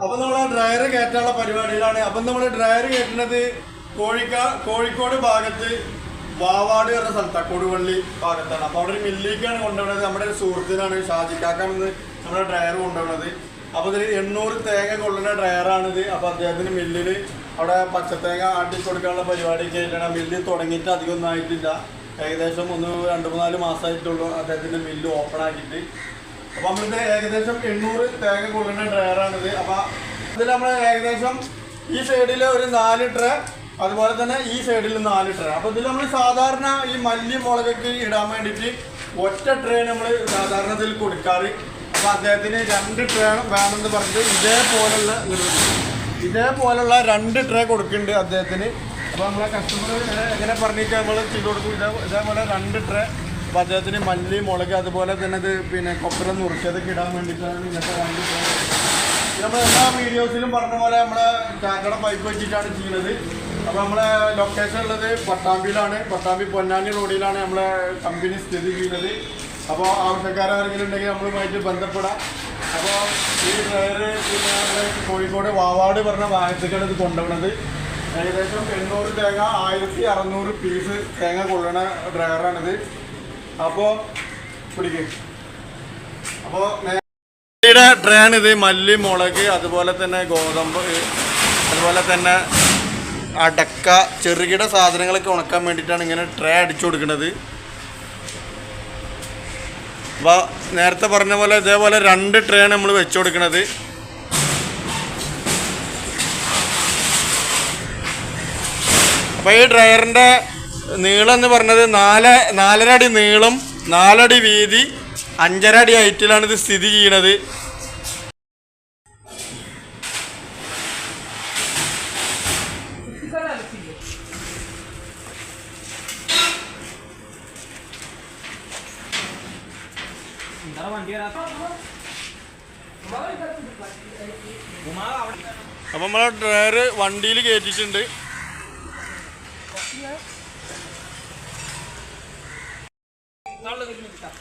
അപ്പൊ നമ്മളെ ഡ്രയർ കയറ്റാനുള്ള പരിപാടിയിലാണ്. അപ്പൊ നമ്മൾ ഡ്രയർ കയറ്റുന്നത് കോഴിക്ക കോഴിക്കോട് ഭാഗത്ത് വാവാട് എന്ന സ്ഥലത്താണ് കൊടുവള്ളി ഭാഗത്താണ്. അപ്പൊ അവിടെ ഒരു മില്ലിലേക്കാണ് കൊണ്ടുപോകുന്നത് നമ്മുടെ ഒരു സുഹൃത്തിനാണ് ഷാജിക്കാക്കാണെന്ന് നമ്മുടെ ഡ്രയർ കൊണ്ടുപോകുന്നത് അപ്പൊ ഇതിൽ എണ്ണൂറ് തേങ്ങ കൊള്ളുന്ന ഡ്രയറാണിത് അപ്പൊ അദ്ദേഹത്തിന് മില്ലിൽ അവിടെ പച്ചത്തേങ്ങ ആട്ടി കൊടുക്കാനുള്ള പരിപാടി ചെയ്യണം മില്ല് തുടങ്ങിയിട്ട് അധികം ഒന്നും ആയിട്ടില്ല. ഏകദേശം ഒന്ന് രണ്ട് മൂന്നാൽ മാസമായിട്ടുള്ളൂ അദ്ദേഹത്തിന്റെ മില്ല് ഓപ്പൺ ആക്കിയിട്ട്. അപ്പൊ നമ്മളിത് ഏകദേശം എണ്ണൂറ് തേങ്ങ കൊള്ളുന്ന ഡ്രയറാണിത് അപ്പൊ ഇതിൽ നമ്മൾ ഏകദേശം ഈ സൈഡിൽ ഒരു നാല് ട്രേ അതുപോലെ തന്നെ ഈ സൈഡിൽ നാല് ട്രേ അപ്പൊ ഇതിൽ നമ്മൾ സാധാരണ ഈ മല്ലി മുളകൊക്കെ ഇടാൻ വേണ്ടിയിട്ട് ഒറ്റ ട്രേ നമ്മൾ സാധാരണ ഇതിൽ കൊടുക്കാറ്. അപ്പൊ അദ്ദേഹത്തിന് രണ്ട് ട്രേ വേണമെന്ന് പറഞ്ഞിട്ട് ഇതേപോലുള്ള ഇതേപോലുള്ള രണ്ട് ട്രേ കൊടുക്കുന്നുണ്ട് അദ്ദേഹത്തിന്. അപ്പൊ നമ്മളെ കസ്റ്റമർ എങ്ങനെ പറഞ്ഞിട്ട് നമ്മൾ ചെയ്ത് കൊടുക്കും. ഇതേ ഇതേപോലെ രണ്ട് ട്രേ അദ്ദേഹത്തിന് മല്ലി മുളക് അതുപോലെ തന്നെ ഇത് പിന്നെ കൊപ്പര നുറുക്കിയതൊക്കെ ഇടാൻ വേണ്ടിയിട്ടാണ് ഇങ്ങനത്തെ വണ്ടി നമ്മൾ എല്ലാ വീഡിയോസിലും പറഞ്ഞ പോലെ നമ്മളെ ചാക്കട പൈപ്പ് വെച്ചിട്ടാണ് ചെയ്യുന്നത്. അപ്പോൾ നമ്മളെ ലൊക്കേഷൻ ഉള്ളത് പട്ടാമ്പിയിലാണ്. പട്ടാമ്പി പൊന്നാനി റോഡിലാണ് നമ്മളെ കമ്പനി സ്ഥിതി ചെയ്യുന്നത്. അപ്പോൾ ആവശ്യക്കാരെങ്കിലും ഉണ്ടെങ്കിൽ നമ്മളുമായിട്ട് ബന്ധപ്പെടാം. അപ്പോൾ ഈ ഡ്രൈവർ പിന്നെ കോഴിക്കോട് വാവാട് പറഞ്ഞ ഭാഗത്തേക്കാണ് ഇത് കൊണ്ടുപോകുന്നത്. ഏകദേശം എണ്ണൂറ് തേങ്ങ ആയിരത്തി അറുന്നൂറ് പീസ് തേങ്ങ കൊള്ളണ ഡ്രൈവറാണിത് അപ്പോൾ പിടിക്കും. അപ്പോൾ യുടെ മല്ലി മുളക് അതുപോലെ തന്നെ ഗോതമ്പ് അതുപോലെ തന്നെ അടക്ക ചെറുകിട സാധനങ്ങളൊക്കെ ഉണക്കാൻ വേണ്ടിയിട്ടാണ് ഇങ്ങനെ ട്രേ അടിച്ചു കൊടുക്കുന്നത്. അപ്പോൾ നേരത്തെ പറഞ്ഞ പോലെ ഇതേപോലെ രണ്ട് ട്രേ നമ്മൾ വെച്ചു കൊടുക്കുന്നത്. അപ്പോൾ ഈ ഡ്രയറിന്റെ നീളം എന്ന് പറഞ്ഞത് നാല് നാലര അടി നീളം നാലടി വീതി അഞ്ചര അടി ഹൈറ്റിലാണ് ഇത് സ്ഥിതി ചെയ്യണത്. അപ്പം നമ്മളെ ഡ്രയർ വണ്ടിയിൽ കയറ്റിയിട്ടുണ്ട്. നല്ലത് കിട്ടാം